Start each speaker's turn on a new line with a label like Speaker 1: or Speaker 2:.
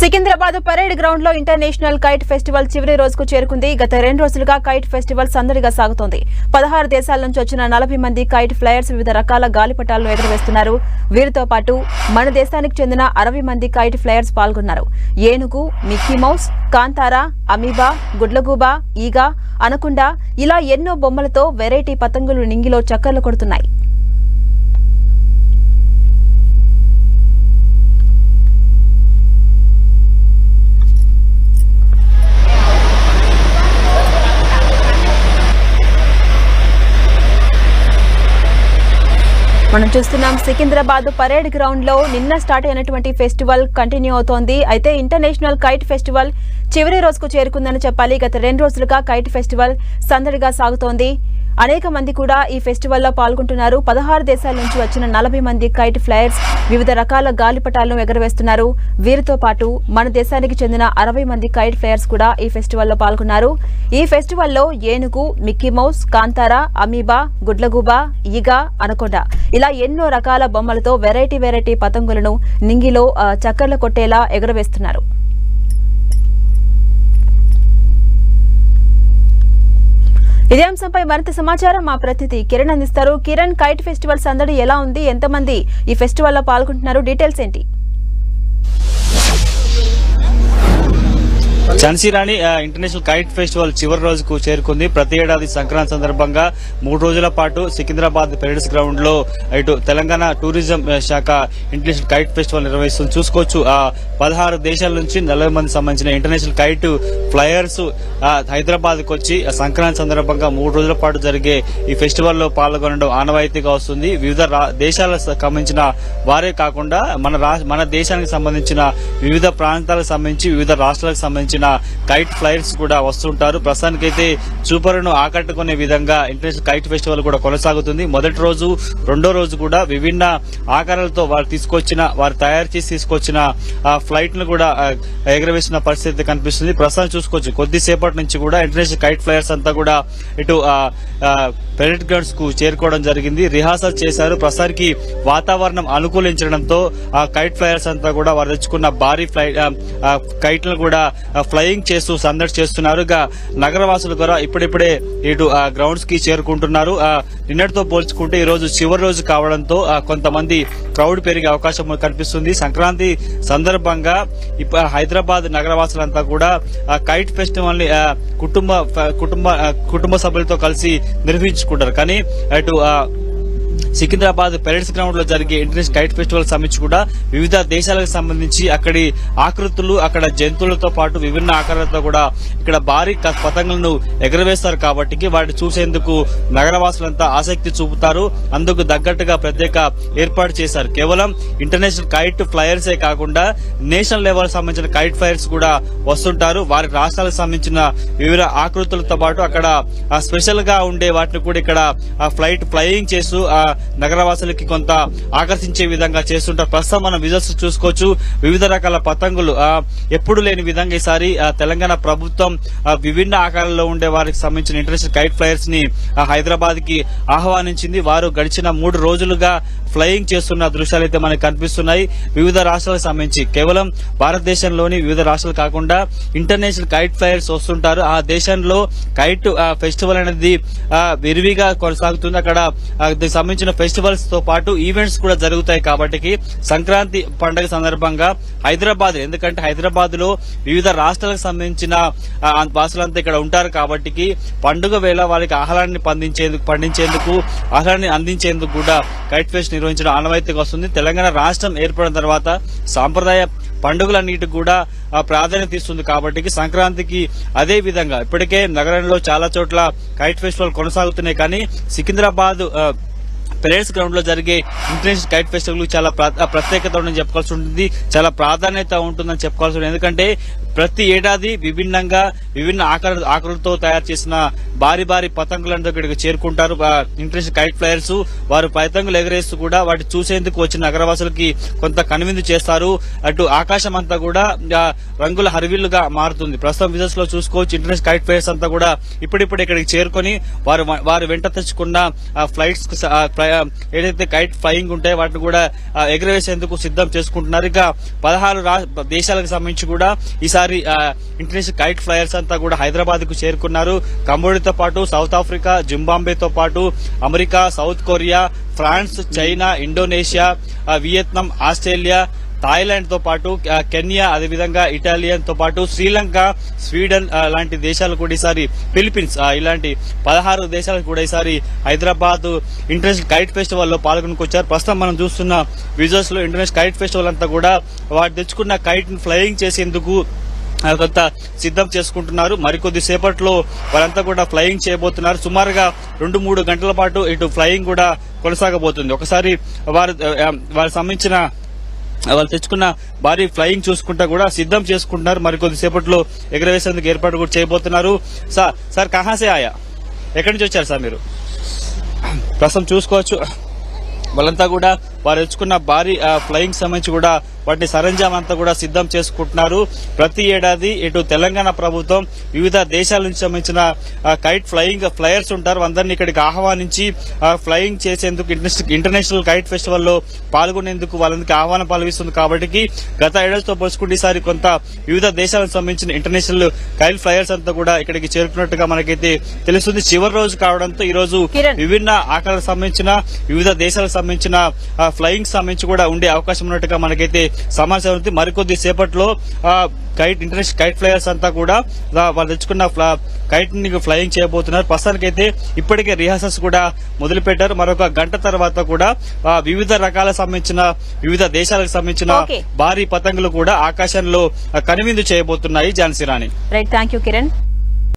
Speaker 1: Secunderabad parade గ్రౌండ్లో international kite festival చివరి రోజుకు చేరుకుంది. గత రెండు రోజులుగా కైట్ ఫెస్టివల్ సందడిగా సాగుతోంది. పదహారు దేశాల నుంచి వచ్చిన నలభై మంది కైట్ ఫ్లయర్స్ వివిధ రకాల గాలిపటాలను ఎగురవేస్తున్నారు. వీరితో పాటు మన దేశానికి చెందిన అరవై మంది కైట్ ఫ్లయర్స్ పాల్గొన్నారు. ఏనుగు మిక్కీ మౌస్ కాంతారా అమీబా గుడ్లగూబా ఈగ అనకుండా ఇలా ఎన్నో బొమ్మలతో వెరైటీ పతంగులు నింగిలో చక్కర్లు కొడుతున్నాయి. మనం చూస్తున్నాం సికింద్రాబాద్ పరేడ్ గ్రౌండ్లో నిన్న స్టార్ట్ అయినటువంటి ఫెస్టివల్ కంటిన్యూ అవుతోంది. అయితే ఇంటర్నేషనల్ కైట్ ఫెస్టివల్ చివరి రోజుకు చేరుకుందని చెప్పాలి. గత రెండు రోజులుగా కైట్ ఫెస్టివల్ సందడిగా సాగుతోంది. అనేక మంది కూడా ఈ ఫెస్టివల్లో పాల్గొంటున్నారు. పదహారు దేశాల నుంచి వచ్చిన నలభై మంది కైట్ ఫ్లయర్స్ వివిధ రకాల గాలిపటాలను ఎగరవేస్తున్నారు. వీరితో పాటు మన దేశానికి చెందిన అరవై మంది కైట్ ఫ్లయర్స్ కూడా ఈ ఫెస్టివల్లో పాల్గొన్నారు. ఈ ఫెస్టివల్లో ఏనుగు మిక్కీ మౌస్ కాంతారా అమీబా గుడ్లగూబ ఈగ అనకొండ ఇలా ఎన్నో రకాల బొమ్మలతో వెరైటీ వెరైటీ పతంగులను నింగిలో చక్కర్లు కొట్టేలా ఎగరవేస్తున్నారు. ఇదే అంశంపై మరింత సమాచారం మా ప్రతినిధి కిరణ్ అందిస్తారు. కిరణ్ కైట్ ఫెస్టివల్ సందడి ఎలా ఉంది? ఎంతమంది ఈ ఫెస్టివల్లో పాల్గొంటున్నారు? డీటెయిల్స్ ఏంటి?
Speaker 2: ఝాన్సీరాణి ఇంటర్నేషనల్ కైట్ ఫెస్టివల్ చివరి రోజుకు చేరుకుంది. ప్రతి ఏడాది సంక్రాంతి సందర్భంగా మూడు రోజుల పాటు సికింద్రాబాద్ పెరడ్స్ గ్రౌండ్లో ఇటు తెలంగాణ టూరిజం శాఖ ఇంటర్నేషనల్ కైట్ ఫెస్టివల్ నిర్వహిస్తుంది. చూసుకోవచ్చు ఆ పదహారు దేశాల నుంచి నలభై మంది సంబంధించిన ఇంటర్నేషనల్ కైట్ ఫ్లయర్స్ హైదరాబాద్కు వచ్చి సంక్రాంతి సందర్భంగా మూడు రోజుల పాటు జరిగే ఈ ఫెస్టివల్లో పాల్గొనడం ఆనవాయితీగా వస్తుంది. వివిధ రా- దేశాలకు సంబంధించిన వారే కాకుండా మన రా- మన దేశానికి సంబంధించిన వివిధ ప్రాంతాలకు సంబంధించి వివిధ రాష్ట్రాలకు సంబంధించిన కైట్ ఫ్లైట్స్ కూడా వస్తుంటారు. ప్రస్తుతానికైతే చూపరును ఆకట్టుకునే విధంగా ఇంటర్నేషనల్ కైట్ ఫెస్టివల్ కూడా కొనసాగుతుంది. మొదటి రోజు రెండో రోజు కూడా విభిన్న ఆకారాలతో వారు తీసుకొచ్చిన వారు తయారు చేసి తీసుకొచ్చిన ఆ ఫ్లైట్ను కూడా ఎగరవేసిన పరిస్థితి కనిపిస్తుంది. ప్రస్తుతం చూసుకోవచ్చు. కొద్దిసేపటి నుంచి కూడా ఇంటర్నేషనల్ కైట్ ఫ్లైయర్స్ అంతా కూడా ఇటు పెరెడ్ గ్రౌండ్స్కు చేరుకోవడం జరిగింది. రిహార్సల్ చేశారు. ప్రస్తుతానికి వాతావరణం అనుకూలించడంతో ఆ కైట్ ఫ్లైయర్స్ అంతా కూడా వారు తెచ్చుకున్న భారీ ఫ్లైట్ కైట్లను కూడా ఫ్లయింగ్ చేస్తూ సందడి చేస్తున్నారు. ఇక నగరవాసులు కూడా ఇప్పుడిప్పుడే ఇటు గ్రౌండ్స్కి చేరుకుంటున్నారు. ఆ, నిన్నటితో పోల్చుకుంటే ఈ రోజు చివరి రోజు కావడంతో కొంతమంది క్రౌడ్ పెరిగే అవకాశం కనిపిస్తుంది. సంక్రాంతి సందర్భంగా ఇప్ప- హైదరాబాద్ నగరవాసులంతా కూడా కైట్ ఫెస్టివల్ని కుటుంబ కుటుంబ కుటుంబ సభ్యులతో కలిసి నిర్వహించుకుంటారు. కానీ అటు సికింద్రాబాద్ పెరడ్స్ గ్రౌండ్లో జరిగే ఇంటర్నేషనల్ కైట్ ఫెస్టివల్ సమిట్ కూడా వివిధ దేశాలకు సంబంధించి అక్కడి ఆకృతులు అక్కడ జంతువులతో పాటు విభిన్న ఆకారాలతో కూడా ఇక్కడ భారీ పతంగులను ఎగరవేస్తారు కాబట్టి వాటిని చూసేందుకు నగరవాసులంతా ఆసక్తి చూపుతారు. అందుకు తగ్గట్టుగా ప్రత్యేక ఏర్పాటు చేశారు. కేవలం ఇంటర్నేషనల్ కైట్ ఫ్లయర్సే కాకుండా నేషనల్ లెవెల్ సంబంధించిన కైట్ ఫ్లయర్స్ కూడా వస్తుంటారు. వారి రాష్ట్రాలకు సంబంధించిన వివిధ ఆకృతులతో పాటు అక్కడ స్పెషల్గా ఉండే వాటిని కూడా ఇక్కడ ఆ ఫ్లైట్ ఫ్లయింగ్ చేస్తూ ఆ నగరవాసులకి కొంత ఆకర్షించే విధంగా చేస్తుంటారు. ప్రస్తుతం మనం విజువల్స్ చూసుకోవచ్చు. వివిధ రకాల పతంగులు ఎప్పుడు లేని విధంగా ఈసారి తెలంగాణ ప్రభుత్వం విభిన్న ఆకారాల్లో ఉండే వారికి సంబంధించిన ఇంటర్నేషనల్ కైట్ ఫ్లైయర్స్ని హైదరాబాద్కి ఆహ్వానించింది. వారు గడిచిన మూడు రోజులుగా ఫ్లయింగ్ చేస్తున్న దృశ్యాలు అయితే మనకు కనిపిస్తున్నాయి. వివిధ రాష్ట్రాలకు సంబంధించి కేవలం భారతదేశంలోని వివిధ రాష్ట్రాలు కాకుండా ఇంటర్నేషనల్ కైట్ ఫ్లైయర్స్ వస్తుంటారు. ఆ దేశంలో కైట్ ఫెస్టివల్ అనేది విరివిగా కొనసాగుతుంది. అక్కడ దీనికి సంబంధించిన ఫెస్టివల్స్తో పాటు ఈవెంట్స్ కూడా జరుగుతాయి కాబట్టి సంక్రాంతి పండుగ సందర్భంగా హైదరాబాద్ ఎందుకంటే హైదరాబాద్లో వివిధ రాష్ట్రాలకు సంబంధించిన వాసులంతా ఇక్కడ ఉంటారు కాబట్టి పండుగ వేళ వారికి ఆహారాన్ని పండించేందుకు పండించేందుకు ఆహారాన్ని అందించేందుకు కూడా కైట్ ఫెస్ట్ నిర్వహించడం ఆనవాయితీగా వస్తుంది. తెలంగాణ రాష్ట్రం ఏర్పడిన తర్వాత సాంప్రదాయ పండుగలన్నిటికి కూడా ప్రాధాన్యత ఇస్తుంది కాబట్టి సంక్రాంతికి అదే విధంగా ఇప్పటికే నగరంలో చాలా చోట్ల కైట్ ఫెస్టివల్ కొనసాగుతున్నాయి కానీ సికింద్రాబాద్ పెరేడ్స్ గ్రౌండ్లో జరిగే ఇంటర్నేషనల్ కైట్ ఫెస్టివల్ చాలా ప్రత్యేకత ఉందని చెప్పుకోవాల్సి ఉంటుంది. చాలా ప్రాధాన్యత ఉంటుందని చెప్పుకోవాల్సి ఉంటుంది. ఎందుకంటే ప్రతి ఏడాది విభిన్నంగా విభిన్న ఆకార ఆకృతులతో తయారు చేసిన భారీ భారీ పతంగులను ఇక్కడికి చేరుకుంటారు. ఇంటర్నేషనల్ కైట్ ఫ్లైయర్స్ వారు పతంగులు ఎగరేస్తూ కూడా వాటి చూసేందుకు వచ్చిన నగరవాసులకి కొంత కనువిందు చేస్తారు. అటు ఆకాశం అంతా కూడా రంగుల హరివిల్లుగా మారుతుంది. ప్రస్తుతం విజువల్స్లో చూసుకోవచ్చు ఇంటర్నేషనల్ కైట్ ఫ్లైయర్స్ అంతా కూడా ఇప్పుడిప్పుడు ఇక్కడికి చేరుకొని వారు వారు వెంట తెచ్చుకున్న ఫ్లైట్స్ ఏదైతే కైట్ ఫ్లయింగ్ ఉంటాయో వాటిని కూడా ఎగరవేసేందుకు సిద్ధం చేసుకుంటున్నారు. ఇక పదహారు రా- దేశాలకు సంబంధించి కూడా ఈసారి ఇంటర్నేషనల్ కైట్ ఫ్లయర్స్ అంతా కూడా హైదరాబాద్కు చేరుకున్నారు కంబోడియాతో పాటు సౌత్ ఆఫ్రికా జింబాంబేతో పాటు America South Korea France China Indonesia Vietnam Australia థాయిలాండ్తో పాటు కెన్యా అదేవిధంగా ఇటాలియన్తో పాటు శ్రీలంక స్వీడన్ లాంటి దేశాలు కూడా ఈసారి ఫిలిప్పీన్స్ ఇలాంటి పదహారు దేశాలకు కూడా ఈసారి హైదరాబాద్ ఇంటర్నేషనల్ కైట్ ఫెస్టివల్లో పాల్గొనుకొచ్చారు. ప్రస్తుతం మనం చూస్తున్న విజువల్స్లో ఇంటర్నేషనల్ కైట్ ఫెస్టివల్ అంతా కూడా వాడు తెచ్చుకున్న కైట్ ఫ్లయింగ్ చేసేందుకు అదంతా కొంత సిద్ధం చేసుకుంటున్నారు. మరికొద్ది సేపట్లో వారంతా కూడా ఫ్లయింగ్ చేయబోతున్నారు. సుమారుగా రెండు మూడు గంటల పాటు ఇటు ఫ్లయింగ్ కూడా కొనసాగబోతుంది. ఒకసారి వారు వారికి సంబంధించిన వాళ్ళు తెచ్చుకున్న భారీ ఫ్లయింగ్ చూసుకుంటా కూడా సిద్ధం చేసుకుంటున్నారు. మరికొద్ది సేపట్లో ఎగరవేసేందుకు ఏర్పాటు కూడా చేయబోతున్నారు. సార్ సార్ కహాసే ఆయా? ఎక్కడి నుంచి వచ్చారు సార్ మీరు? ప్రస్తుతం చూసుకోవచ్చు. వాళ్ళంతా కూడా వారు తెచ్చుకున్న భారీ ఫ్లయింగ్ సంబంధించి కూడా వాటిని సరంజాం అంతా కూడా సిద్ధం చేసుకుంటున్నారు. ప్రతి ఏడాది ఇటు తెలంగాణ ప్రభుత్వం వివిధ దేశాల నుంచి సంబంధించిన కైట్ ఫ్లయింగ్ ఫ్లయర్స్ ఉంటారు. అందరినీ ఇక్కడికి ఆహ్వానించి ఫ్లయింగ్ చేసేందుకు ఇంటర్నేషనల్ కైట్ ఫెస్టివల్లో పాల్గొనేందుకు వాళ్ళకి ఆహ్వానం పాల్గొస్తుంది కాబట్టి గత ఏడాదితో పోల్చుకుంటే ఈసారి కొంత వివిధ దేశాలకు సంబంధించిన ఇంటర్నేషనల్ కైట్ ఫ్లయర్స్ అంతా కూడా ఇక్కడికి చేరుకున్నట్టుగా మనకైతే తెలుస్తుంది. చివరి రోజు కావడంతో ఈ రోజు. విభిన్న ఆకారాలకు సంబంధించిన వివిధ దేశాలకు సంబంధించిన ఫ్లయింగ్ సంబంధించి కూడా ఉండే అవకాశం ఉన్నట్టుగా మనకైతే సమాచారం ఉంది. మరికొద్ది సేపట్లో కైట్ ఇంటర్నేషనల్ కైట్ ఫ్లయర్స్ అంతా కూడా వాళ్ళు తెచ్చుకున్న కైట్ని ఫ్లయింగ్ చేయబోతున్నారు. ప్రస్తుతానికైతే ఇప్పటికే రిహార్సల్స్ కూడా మొదలుపెట్టారు. మరొక గంట తర్వాత కూడా వివిధ రకాల సంబంధించిన వివిధ దేశాలకు సంబంధించిన. భారీ పతంగులు కూడా ఆకాశంలో కనువిందు చేయబోతున్నాయి. Jhansi Rani.
Speaker 1: Right thank you Kiran